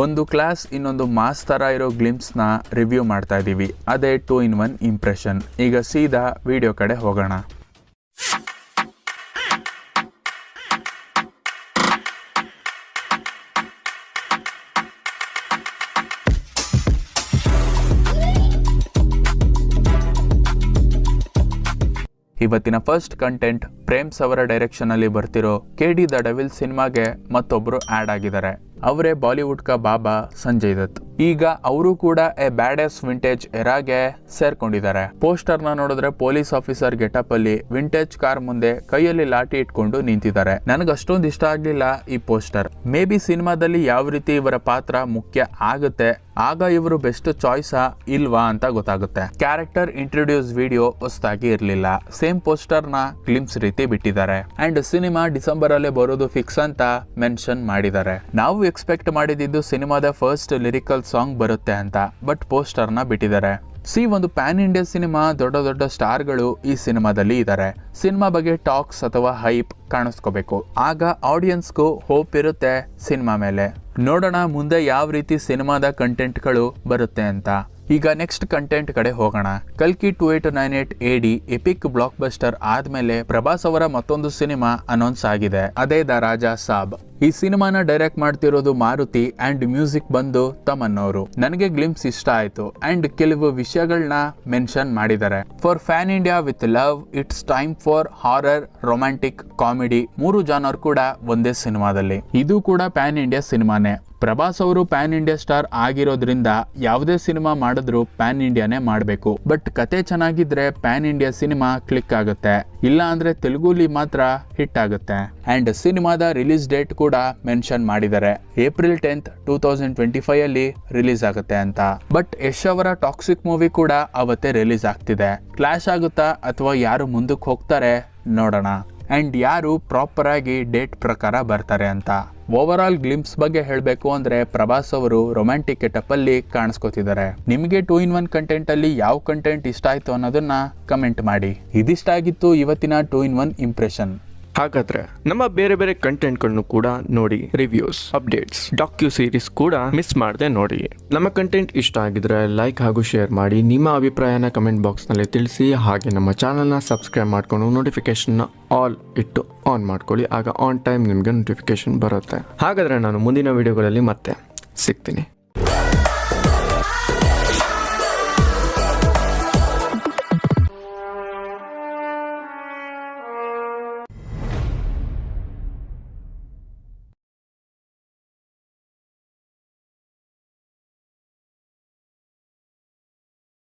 ಒಂದು ಕ್ಲಾಸ್ ಇನ್ನೊಂದು ಮಾಸ್ ಥರ ಇರೋ ಗ್ಲಿಮ್ಸ್ನ ರಿವ್ಯೂ ಮಾಡ್ತಾ ಇದ್ದೀವಿ ಅದೇ ಟೂ ಇನ್ ಒನ್ ಇಂಪ್ರೆಷನ್. ಈಗ ಸೀದಾ ವಿಡಿಯೋ ಕಡೆ ಹೋಗೋಣ. ಇವತ್ತಿನ ಫಸ್ಟ್ ಕಂಟೆಂಟ್ ಪ್ರೇಮ್ಸ್ ಅವರ ಡೈರೆಕ್ಷನ್ ಅಲ್ಲಿ ಬರ್ತಿರೋ ಕೆ ಡಿ ದ ಡೆವಿಲ್ ಸಿನಿಮಾಗೆ ಮತ್ತೊಬ್ಬರು ಆಡ್ ಆಗಿದ್ದಾರೆ. ಅವರೇ ಬಾಲಿವುಡ್ ಕ ಬಾಬಾ ಸಂಜಯ್ ದತ್ ಈಗ ಅವರು ಕೂಡ ಎ ಬ್ಯಾಡೆಸ್ ವಿಂಟೇಜ್ ಎರಾಗೆ ಸೇರ್ಕೊಂಡಿದ್ದಾರೆ. ಪೋಸ್ಟರ್ನ ನೋಡಿದ್ರೆ ಪೊಲೀಸ್ ಆಫೀಸರ್ ಗೆಟಪ್ ಅಲ್ಲಿ ವಿಂಟೇಜ್ ಕಾರ್ ಮುಂದೆ ಕೈಯಲ್ಲಿ ಲಾಠಿ ಇಟ್ಕೊಂಡು ನಿಂತಿದ್ದಾರೆ. ನನಗೆ ಅಷ್ಟೊಂದು ಇಷ್ಟ ಆಗ್ಲಿಲ್ಲ ಈ ಪೋಸ್ಟರ್ ಮೇ ಬಿ ಸಿನಿಮಾದಲ್ಲಿ ಯಾವ ರೀತಿ ಇವರ ಪಾತ್ರ ಮುಖ್ಯ ಆಗುತ್ತೆ, ಆಗ ಇವರು ಬೆಸ್ಟ್ ಚಾಯ್ಸ್ ಇಲ್ವಾ ಅಂತ ಗೊತ್ತಾಗುತ್ತೆ. ಕ್ಯಾರೆಕ್ಟರ್ ಇಂಟ್ರೊಡ್ಯೂಸ್ ವಿಡಿಯೋ ಹೊಸದಾಗಿ ಇರಲಿಲ್ಲ. ಸೇಮ್ ಪೋಸ್ಟರ್ನ ಕ್ಲಿಮ್ಸ್ ರೀತಿ ಬಿಟ್ಟಿದ್ದಾರೆ. ಅಂಡ್ ಸಿನಿಮಾ ಡಿಸೆಂಬರ್ ಅಲ್ಲೇ ಬರೋದು ಫಿಕ್ಸ್ ಅಂತ ಮೆನ್ಷನ್ ಮಾಡಿದ್ದಾರೆ. ನಾವು ಎಕ್ಸ್ಪೆಕ್ಟ್ ಮಾಡಿದ್ದು ಸಿನಿಮಾದ ಫಸ್ಟ್ ಲಿರಿಕಲ್ ಸಾಂಗ್ ಬರುತ್ತೆ ಅಂತ, ಬಟ್ ಪೋಸ್ಟರ್ನ ಬಿಟ್ಟಿದ್ದಾರೆ. ಸಿ ಒಂದು ಪ್ಯಾನ್ ಇಂಡಿಯಾ ಸಿನಿಮಾ, ದೊಡ್ಡ ದೊಡ್ಡ ಸ್ಟಾರ್ಗಳು ಈ ಸಿನಿಮಾದಲ್ಲಿ ಇದ್ದಾರೆ ಸಿನಿಮಾ ಬಗ್ಗೆ ಟಾಕ್ಸ್ ಅಥವಾ ಹೈಪ್ ಕಾಣಿಸ್ಕೋಬೇಕು. ಆಗ ಆಡಿಯನ್ಸ್ಗೂ ಹೋಪ್ ಇರುತ್ತೆ ಸಿನಿಮಾ ಮೇಲೆ. ನೋಡೋಣ ಮುಂದೆ ಯಾವ ರೀತಿ ಸಿನಿಮಾದ ಕಂಟೆಂಟ್ಗಳು ಬರುತ್ತೆ ಅಂತ. ಈಗ ನೆಕ್ಸ್ಟ್ ಕಂಟೆಂಟ್ ಕಡೆ ಹೋಗೋಣ. ಕಲ್ಕಿ two eight nine eight D epic blockbuster ಆದ್ಮೇಲೆ ಪ್ರಭಾಸ್ ಅವರ ಮತ್ತೊಂದು ಸಿನಿಮಾ ಅನೌನ್ಸ್ ಆಗಿದೆ. ಅದೇ ದ ರಾಜಾ ಸಾಬ್. ಈ ಸಿನಿಮಾನ ಡೈರೆಕ್ಟ್ ಮಾಡ್ತಿರೋದು ಮಾರುತಿ ಅಂಡ್ ಮ್ಯೂಸಿಕ್ ಬಂದು ತಮನ್ ಅವರು ನನಗೆ ಗ್ಲಿಮ್ಸ್ ಇಷ್ಟ ಆಯ್ತು ಅಂಡ್ ಕೆಲವು ವಿಷಯಗಳನ್ನ ಮೆನ್ಷನ್ ಮಾಡಿದ್ದಾರೆ. For fan India with love it's time for horror romantic comedy ಮೂರು ಜಾನರ್ ಕೂಡ ಒಂದೇ ಸಿನಿಮಾದಲ್ಲಿ. ಇದು ಕೂಡ ಪ್ಯಾನ್ ಇಂಡಿಯಾ ಸಿನಿಮಾನೇ. ಪ್ರಭಾಸ್ ಅವರು ಪ್ಯಾನ್ ಇಂಡಿಯಾ ಸ್ಟಾರ್ ಆಗಿರೋದ್ರಿಂದ ಯಾವುದೇ ಸಿನಿಮಾ ಮಾಡಿದ್ರು ಪ್ಯಾನ್ ಇಂಡಿಯಾನೇ ಮಾಡಬೇಕು. ಬಟ್ ಕತೆ ಚೆನ್ನಾಗಿದ್ರೆ ಪ್ಯಾನ್ ಇಂಡಿಯಾ ಸಿನಿಮಾ ಕ್ಲಿಕ್ ಆಗುತ್ತೆ. ಇಲ್ಲ ಅಂದ್ರೆ ತೆಲುಗುಲಿ ಮಾತ್ರ ಹಿಟ್ ಆಗುತ್ತೆ. ಅಂಡ್ ಸಿನಿಮಾದ ರಿಲೀಸ್ ಡೇಟ್ ಕೂಡ ಮೆನ್ಷನ್ ಮಾಡಿದ್ದಾರೆ. April tenth two thousand twenty five ಅಲ್ಲಿ ರಿಲೀಸ್ ಆಗುತ್ತೆ ಅಂತ. ಬಟ್ ಯಶ್ ಅವರ ಟಾಕ್ಸಿಕ್ ಮೂವಿ ಕೂಡ ಅವತ್ತೇ ರಿಲೀಸ್ ಆಗ್ತಿದೆ. ಕ್ಲಾಶ್ ಆಗುತ್ತಾ ಅಥವಾ ಯಾರು ಮುಂದಕ್ಕೆ ಹೋಗ್ತಾರೆ ನೋಡೋಣ. ಅಂಡ್ ಯಾರು ಪ್ರಾಪರ್ ಆಗಿ ಡೇಟ್ ಪ್ರಕಾರ ಬರ್ತಾರೆ ಅಂತ? ಓವರ್ ಆಲ್ ಗ್ಲಿಮ್ಸ್ ಬಗ್ಗೆ ಹೇಳಬೇಕು ಅಂದ್ರೆ ಪ್ರಭಾಸ್ ಅವರು ರೊಮ್ಯಾಂಟಿಕ್ ಗೆಟಪ್ ಅಲ್ಲಿ ಕಾಣಿಸ್ಕೋತಿದ್ದಾರೆ. ನಿಮಗೆ ಟೂ ಇನ್ ಒನ್ ಕಂಟೆಂಟ್ ಅಲ್ಲಿ ಯಾವ ಕಂಟೆಂಟ್ ಇಷ್ಟ ಆಯ್ತು ಅನ್ನೋದನ್ನ ಕಮೆಂಟ್ ಮಾಡಿ. ಇದಿಷ್ಟ ಆಗಿತ್ತು ಇವತ್ತಿನ ಟೂ ಇನ್ ಒನ್ ಇಂಪ್ರೆಷನ್ ಹಾಗಾದ್ರೆ ನಮ್ಮ ಬೇರೆ ಬೇರೆ ಕಂಟೆಂಟ್ಗಳನ್ನು ಕೂಡ ನೋಡಿ ರಿವ್ಯೂಸ್ ಅಪ್ಡೇಟ್ಸ್ ಡಾಕ್ಯು ಸೀರೀಸ್ ಕೂಡ ಮಿಸ್ ಮಾಡದೆ ನೋಡಿ. ನಮ್ಮ ಕಂಟೆಂಟ್ ಇಷ್ಟ ಆಗಿದ್ರೆ ಲೈಕ್ ಹಾಗೂ ಶೇರ್ ಮಾಡಿ, ನಿಮ್ಮ ಅಭಿಪ್ರಾಯನ ಕಮೆಂಟ್ ಬಾಕ್ಸ್ನಲ್ಲಿ ತಿಳಿಸಿ, ಹಾಗೆ ನಮ್ಮ ಚಾನಲ್ನ ಸಬ್ಸ್ಕ್ರೈಬ್ ಮಾಡ್ಕೊಂಡು ನೋಟಿಫಿಕೇಶನ್ ಆಲ್ ಇಟ್ಟು ಆನ್ ಮಾಡ್ಕೊಳ್ಳಿ, ಆಗ ಆನ್ ಟೈಮ್ ನಿಮಗೆ ನೋಟಿಫಿಕೇಶನ್ ಬರುತ್ತೆ. ಹಾಗಾದ್ರೆ ನಾನು ಮುಂದಿನ ವಿಡಿಯೋಗಳಲ್ಲಿ ಮತ್ತೆ ಸಿಗ್ತೀನಿ.